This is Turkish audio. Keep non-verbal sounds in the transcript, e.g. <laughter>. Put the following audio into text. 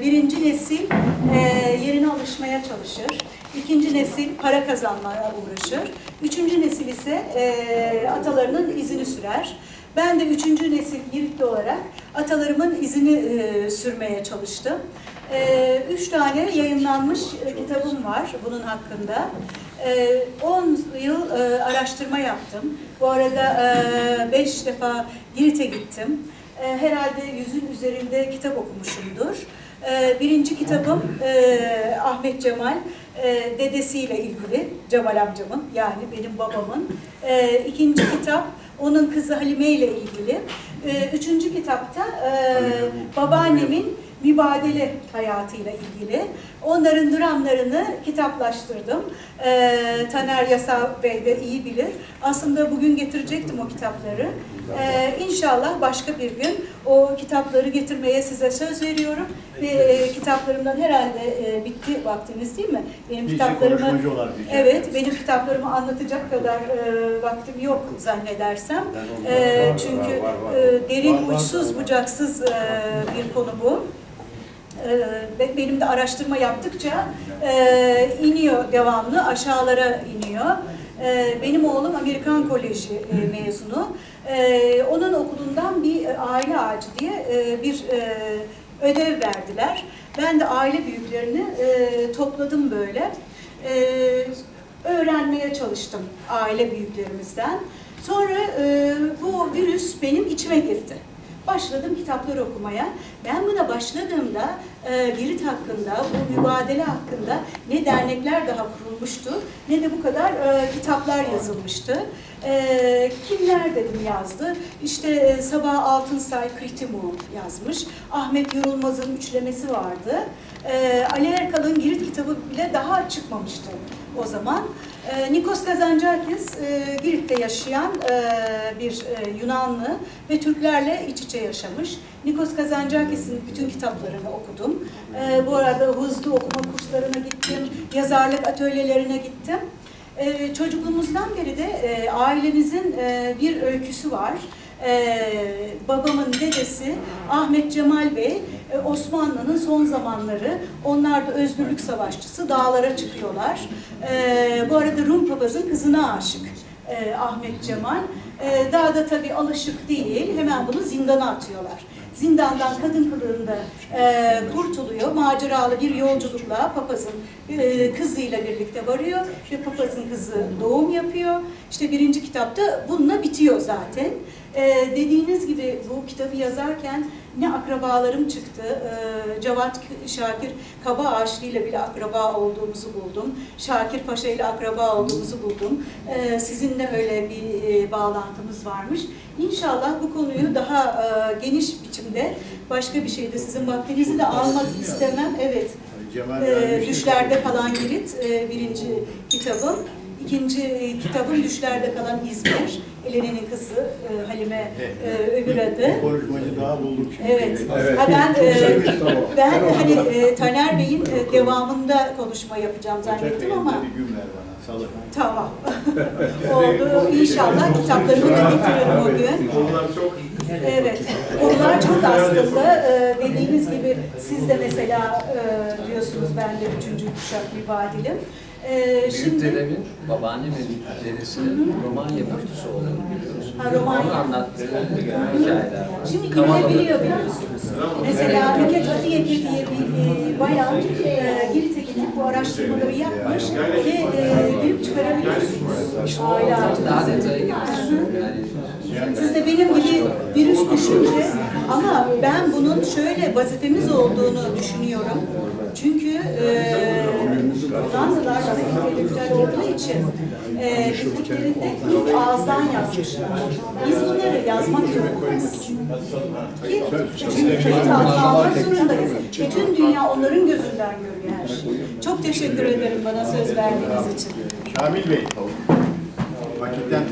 birinci nesil e, yerine alışmaya çalışır. İkinci nesil para kazanmaya uğraşır. Üçüncü nesil ise e, atalarının izini sürer. Ben de üçüncü nesil Giritli olarak atalarımın izini e, sürmeye çalıştım. Üç tane yayınlanmış kitabım var bunun hakkında. E, 10 yıl araştırma yaptım. Bu arada 5 defa Girit'e gittim. Herhalde yüzün üzerinde kitap okumuşumdur. E, birinci kitabım e, Ahmet Cemal, e, dedesiyle ilgili, Cemal amcamın yani benim babamın. E, ikinci kitap onun kızı Halime ile ilgili. E, üçüncü kitapta e, babaannemin mübadele hayatıyla ilgili. Onların dramlarını kitaplaştırdım. Ee, Taner Yasa Bey de iyi bilir. Aslında bugün getirecektim o kitapları. Ee, inşallah başka bir gün o kitapları getirmeye size söz veriyorum. Ve e, kitaplarımdan herhalde e, bitti vaktiniz değil mi? Benim de kitaplarımı rica Evet, benim kitaplarımı anlatacak kadar e, vaktim yok zannedersem. E, çünkü e, derin, uçsuz, bucaksız e, bir konu bu. E, benim de araştırma yaptıkça e, iniyor devamlı, aşağılara iniyor. E, benim oğlum Amerikan Koleji e, mezunu. E, onun okulundan bir e, aile ağacı diye e, bir e, ödev verdiler. Ben de aile büyüklerini e, topladım böyle. E, öğrenmeye çalıştım aile büyüklerimizden. Sonra e, bu virüs benim içime girdi. Başladım kitaplar okumaya. Ben buna başladığımda e, Girit hakkında, bu mübadele hakkında ne dernekler daha kurulmuştu ne de bu kadar e, kitaplar yazılmıştı. E, kimler dedim yazdı. İşte e, Sabah Altınsay Kritimu yazmış. Ahmet Yorulmaz'ın üçlemesi vardı. E, Ali Erkal'ın Girit kitabı bile daha çıkmamıştı o zaman. E, Nikos Kazantzakis e, Girit'te yaşayan e, bir e, Yunanlı ve Türklerle iç içe yaşamış. Nikos Kazantzakis'in bütün kitaplarını okudum. Bu arada hızlı okuma kurslarına gittim, yazarlık atölyelerine gittim. Çocukluğumuzdan beri de ailemizin bir öyküsü var. Ee, babamın dedesi Ahmet Cemal Bey e, Osmanlı'nın son zamanları onlar da özgürlük savaşçısı dağlara çıkıyorlar. Ee, bu arada Rum papazın kızına aşık e, Ahmet Cemal. Ee, daha da tabii alışık değil hemen bunu zindana atıyorlar. Zindandan kadın kılığında e, kurtuluyor. Maceralı bir yolculukla papazın e, kızıyla birlikte varıyor. ve papazın kızı doğum yapıyor. İşte birinci kitapta bununla bitiyor zaten. Ee, dediğiniz gibi bu kitabı yazarken ne akrabalarım çıktı. Ee, Cevat Şakir Kaba Ağaçlı ile bile akraba olduğumuzu buldum. Şakir Paşa ile akraba olduğumuzu buldum. Ee, sizinle öyle bir e, bağlantımız varmış. İnşallah bu konuyu daha e, geniş biçimde başka bir şeyde sizin vaktinizi de almak istemem. Evet. Cemal Ee, vermişti. Düşlerde Kalan Girit e, birinci kitabım. İkinci e, kitabım Düşlerde Kalan İzmir. Elene'nin kızı e, Halime e, öbür adı. Konuşmacı daha bulduk şimdi. Evet. Evet. Ha, ben e, ben hani e, Taner Bey'in e, devamında konuşma yapacağım zannettim ama Salı. tamam. <laughs> Oldu. İnşallah kitaplarımı da getiririm o gün. Onlar çok Evet, konular çok aslında. Ee, dediğiniz gibi siz de mesela e, diyorsunuz ben de üçüncü kuşak bir vadilim. Ee, Büyük şimdi dedemin, babaannemin dedesinin Romanya müftüsü olduğunu biliyoruz. Ha, Romanya. Onun anlattığı hikayeler var. şimdi Kavalalı. gidilebiliyor biliyorsunuz. Mesela Nüket Atiyeke diye bir e, bayan e, Girit'e gidip bu araştırmaları yapmış ve e, girip çıkarabiliyorsunuz. Aile Daha detaya Yani Siz de benim gibi virüs düşünce ama ben bunun şöyle vazifemiz olduğunu düşünüyorum. Çünkü e, Hollandalılar daha entelektüel olduğu için e, gittiklerinde ilk ağızdan yazmışlar. Biz bunları yazmak zorundayız. Ki çünkü kayıt altına almak zorundayız. Bütün dünya onların gözünden görüyor her şeyi. Teşekkür ederim bana söz verdiğiniz için. Şamil Bey. Vakitten